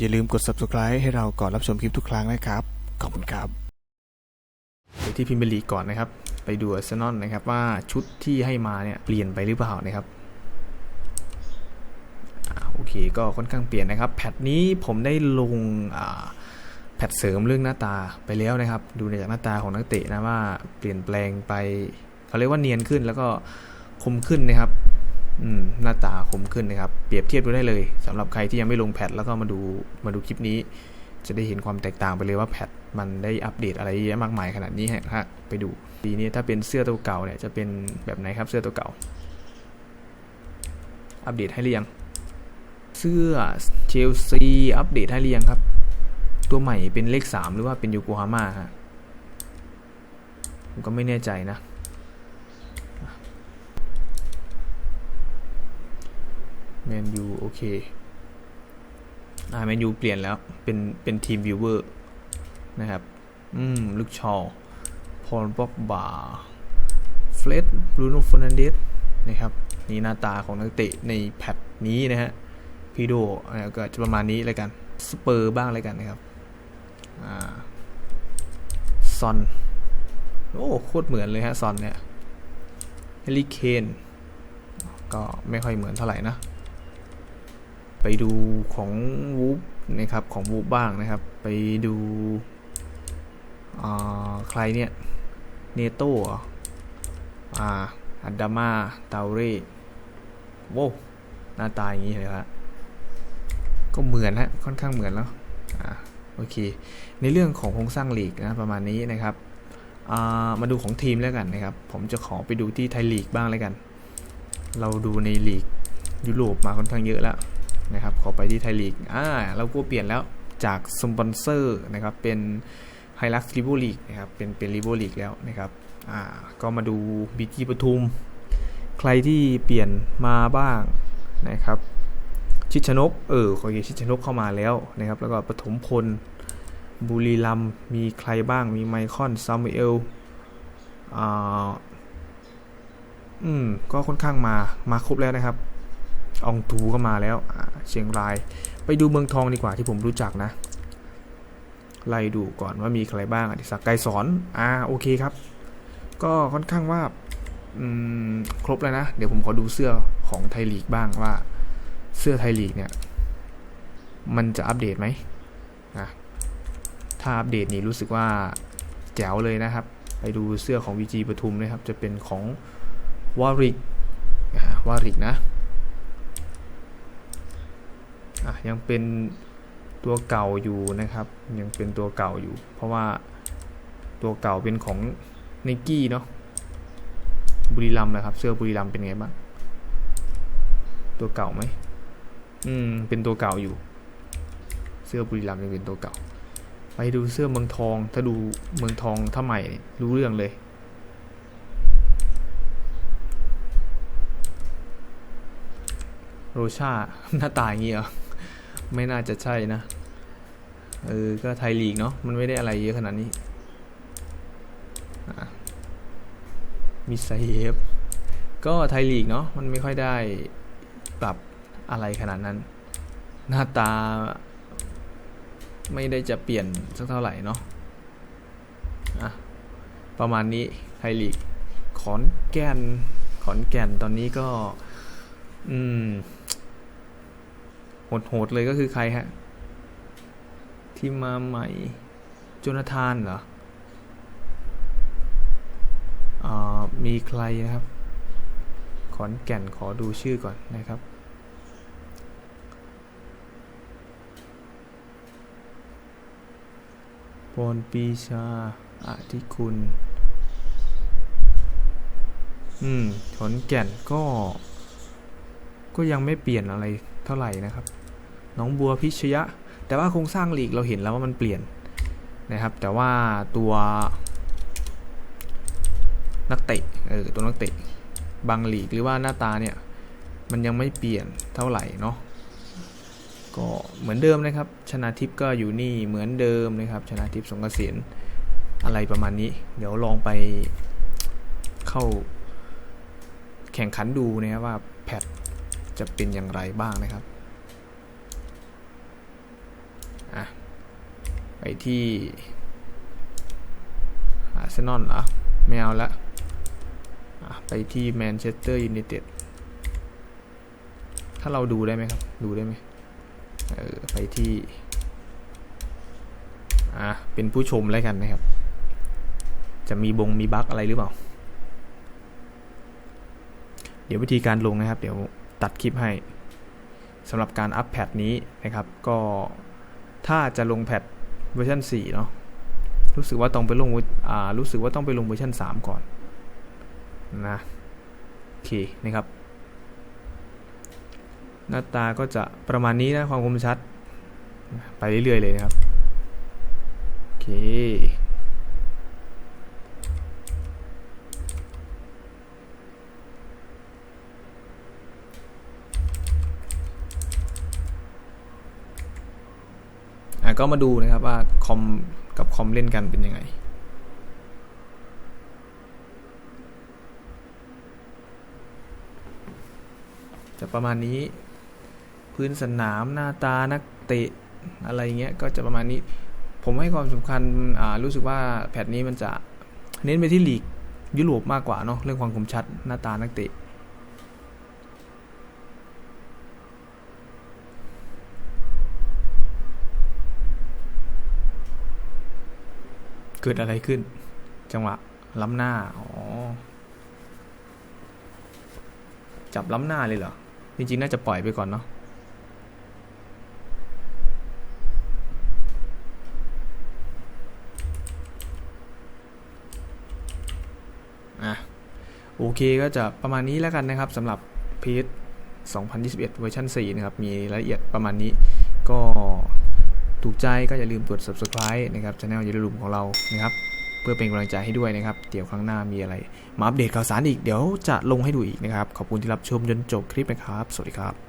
อย่าลืมกด subscribe ให้เราก่อนรับชมคลิปทุกครั้งนะครับ ขอบคุณครับไปที่พิมพ์ลีก่อนนะครับ ไปดูอาร์เซนอลนะครับว่าชุดที่ให้มาเนี่ยเปลี่ยนไปหรือเปล่านะครับโอเคก็ค่อนข้างเปลี่ยนนะครับ แพทนี้ผมได้ลงแพทเสริมเรื่องหน้าตาไปแล้วนะครับ ดูจากหน้าตาของนักเตะนะว่าเปลี่ยนแปลงไปเขาเรียกว่าเนียนขึ้นแล้วก็คมขึ้นนะครับ หน้าตาคมขึ้นนะครับ เปรียบเทียบดูได้เลยสำหรับใครที่ยังไม่ลงแพทแล้วก็มาดูมาดูคลิปนี้ จะได้เห็นความแตกต่างไปเลยว่าแพทมันได้อัปเดตอะไรเยอะมากมายขนาดนี้ฮะไปดูปีนี้ถ้าเป็นเสื้อตัวเก่าเนี่ยจะเป็นแบบไหนครับเสื้อตัวเก่า อัปเดตให้หรือยังเสื้อเชลซีอัปเดตให้หรือยังครับ ตัวใหม่เป็นเลขสามหรือว่าเป็นยูโกฮาม่าฮะผมก็ไม่แน่ใจนะ แมนยูโอเค อ่าแมนยูเปลี่ยนแล้ว เป็น เป็นทีมวิวเวอร์ นะครับ อืมลูกชอพอลบ็อกบาเฟลดบรูโน่ฟร์นันเดสนะครับ นี่หน้าตาของนักเตะในแพทนี้นะฮะพีโดอ่าก็จะประมาณนี้เลยกันสเปอร์บ้างเลยกันนะครับอ่าซอน โอ้โคตรเหมือนเลยฮะซอนเนี่ยเฮลิเคนก็ไม่ค่อยเหมือนเท่าไหร่นะ ไปดูของวูฟนะครับของวูฟบ้างนะครับ ไปดูใครเนี่ยเนโต้อ่าอันดามาเตาเร่โว้หน้าตาอย่างนี้เลยครับก็เหมือนฮะค่อนข้างเหมือนแล้วอ่าโอเค ในเรื่องของโครงสร้างลีกนะประมาณนี้นะครับมาดูของทีมแล้วกันนะครับ ผมจะขอไปดูที่ไทยลีกบ้างแล้วกัน เราดูในลีกยุโรปมาค่อนข้างเยอะแล้ว นะครับ ขอไปที่ไทยลีกอ่าเราก็เปลี่ยนแล้วจากสปอนเซอร์นะครับ เป็นไฮลักซ์ลิโบลีกนะครับ เป็นเป็นลิโบลีกแล้วนะครับอ่าก็มาดูบีจีปทุม ใครที่เปลี่ยนมาบ้างนะครับ ชิดชนก เออโอเคชิดชนกเข้ามาแล้วนะครับ แล้วก็ปฐมพลบุรีรัมมีใครบ้าง มีไมคอนซามูเอลอ่าอืม ก็ค่อนข้างมา มาครบแล้วนะครับ อองตูก็มาแล้วเชียงราย ไปดูเมืองทองดีกว่าที่ผมรู้จักนะ ไล่ดูก่อนว่ามีใครบ้างอดิศักดิ์ไกรสอนอ่าโอเคครับ ก็ค่อนข้างว่าครบแล้วนะ เดี๋ยวผมขอดูเสื้อของไทยลีกบ้างว่า เสื้อไทยลีกเนี่ย มันจะอัปเดตไหมนะถ้าอัปเดตนี่รู้สึกว่าแจ๋วเลยนะครับ ไปดูเสื้อของ VG ปทุมนะครับ จะเป็นของวอริกวอริกนะอะ ยังเป็นตัวเก่าอยู่นะครับ ยังเป็นตัวเก่าอยู่ เพราะว่าตัวเก่าเป็นของไนกี้เนาะบุรีรัมนะครับ เสื้อบุรีรัมเป็นไงบ้างตัวเก่าไหมอืม เป็นตัวเก่าอยู่ เสื้อบุรีรัมยังเป็นตัวเก่า ไปดูเสื้อเมืองทอง ถ้าดูเมืองทองถ้าใหม่รู้เรื่องเลย โรชาหน้าตาอย่างงี้เหรอ ไม่น่าจะใช่นะ เออ ก็ไทยลีกเนาะ มันไม่ได้อะไรเยอะขนาดนี้มีไซเอฟก็ไทยลีกเนาะ มันไม่ค่อยได้ปรับอะไรขนาดนั้น หน้าตา ไม่ได้จะเปลี่ยนสักเท่าไหร่เนาะอะประมาณนี้ไทยลีก ขอนแก่น ขอนแก่นตอนนี้ก็ อืม โหดๆเลยก็คือใครฮะ ที่มาใหม่โจนาธานเหรออมีใครนะครับ ขอนแก่นขอดูชื่อก่อนนะครับ ปนปีชาอาทิคุณ อืม ขอนแก่นก็ ก็ยังไม่เปลี่ยนอะไรเท่าไหร่นะครับ น้องบัวพิชยะ แต่ว่าโครงสร้างลีกเราเห็นแล้วว่ามันเปลี่ยนนะครับ แต่ว่าตัวนักเตะเออตัวนักเตะบางลีกหรือว่าหน้าตาเนี่ยมันยังไม่เปลี่ยนเท่าไหร่เนาะก็เหมือนเดิมนะครับ ชนะทิพย์ก็อยู่นี่เหมือนเดิมนะครับ ชนะทิพย์สงกระสินอะไรประมาณนี้ เดี๋ยวลองไปเข้าแข่งขันดูนะครับว่าแพทจะเป็นอย่างไรบ้างนะครับ ไปที่อาร์เซนอลเหรอไม่เอาละไปที่แมนเชสเตอร์ยูไนเต็ดถ้าเราดูได้ไหมครับ ดูได้ไหมเออไปที่ อะ เป็นผู้ชมแล้วกันนะครับ จะมีบงมีบั๊กอะไรหรือเปล่า เดี๋ยววิธีการลงนะครับ เดี๋ยวตัดคลิปให้สำหรับการอัปแพทนี้นะครับ ก็ถ้าจะลงแพท เวอร์ชัน4เนาะรู้สึกว่าต้องไปลงอ่ารู้สึกว่าต้องไปลงเวอร์ชัน3 ก่อนนะโอเคนะครับ หน้าตาก็จะประมาณนี้นะความคมชัด ไปเรื่อยๆเลยนะครับ โอเค อะก็มาดูนะครับว่าคอมกับคอมเล่นกันเป็นยังไงจะประมาณนี้พื้นสนามหน้าตานักเตะอะไรเงี้ยก็จะประมาณนี้ ผมให้ความสำคัญรู้สึกว่าแพทนี้มันจะเน้นไปที่ลีกยุโรปมากกว่าเนาะเรื่องความคมชัดหน้าตานักเตะ เกิดอะไรขึ้น จังหวะล้ำหน้า อ๋อ จับล้ำหน้าเลยเหรอ จริงๆ น่าจะปล่อยไปก่อนเนาะอะ โอเคก็จะประมาณนี้แล้วกันนะครับสำหรับพีท2021 เวอร์ชัน4 นะครับ มีรายละเอียดประมาณนี้ก็ ถูกใจก็อย่าลืมกด subscribe นะครับช anel ยูรูมของเรานะครับ เพื่อเป็นกำลังใจให้ด้วยนะครับ เดี๋ยวครั้งหน้ามีอะไร มาอัปเดตข่าวสารอีก เดี๋ยวจะลงให้ดูอีกนะครับ ขอบคุณที่รับชมจนจบคลิปนะครับ สวัสดีครับ